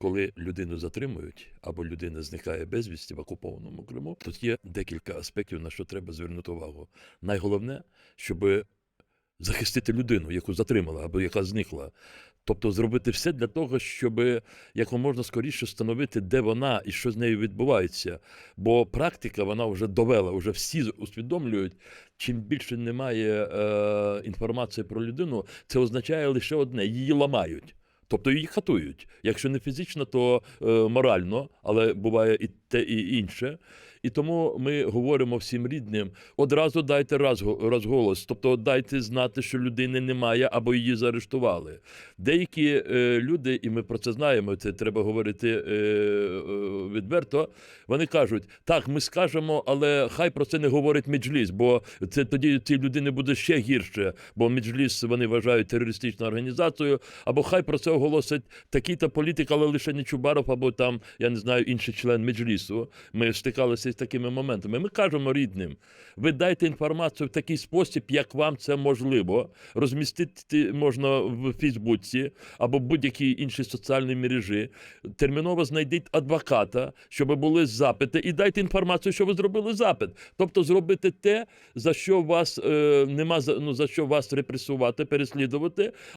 коли людину затримують або людина зникає безвісті в окупованому Криму, тут є декілька аспектів, на що треба звернути увагу. Найголовне, щоб захистити людину, яку затримали або яка зникла. Тобто зробити все для того, щоб якомога скоріше встановити, де вона і що з нею відбувається. Бо практика вона вже довела, вже всі усвідомлюють, чим більше немає е, інформації про людину, це означає лише одне: її ламають. Тобто її хатують. Якщо не фізично, то е, морально, але буває і те, і інше. І тому ми говоримо всім рідним: одразу дайте розго- розголос, тобто дайте знати, що людини немає або її заарештували. Деякі е, люди, і ми про це знаємо, це треба говорити е, е, відверто. Вони кажуть: так, ми скажемо, але хай про це не говорить Меджліс, бо це тоді цій людини буде ще гірше, бо Меджліс вони вважають терористичною організацією, або хай про це оголосить такий-то політик, але лише не Чубаров, або там, я не знаю, інший член Меджлісу. Ми стикалися з такими моментами. Ми кажемо рідним, ви дайте інформацію в такий спосіб, як вам це можливо. Розмістити можна в Фейсбуці або будь-якій іншій соціальній мережі. Терміново знайдіть адвоката, щоб були запити, і дайте інформацію, що ви зробили запит. Тобто зробити те, за що вас е, нема ну, за що вас репресувати, переслідувати,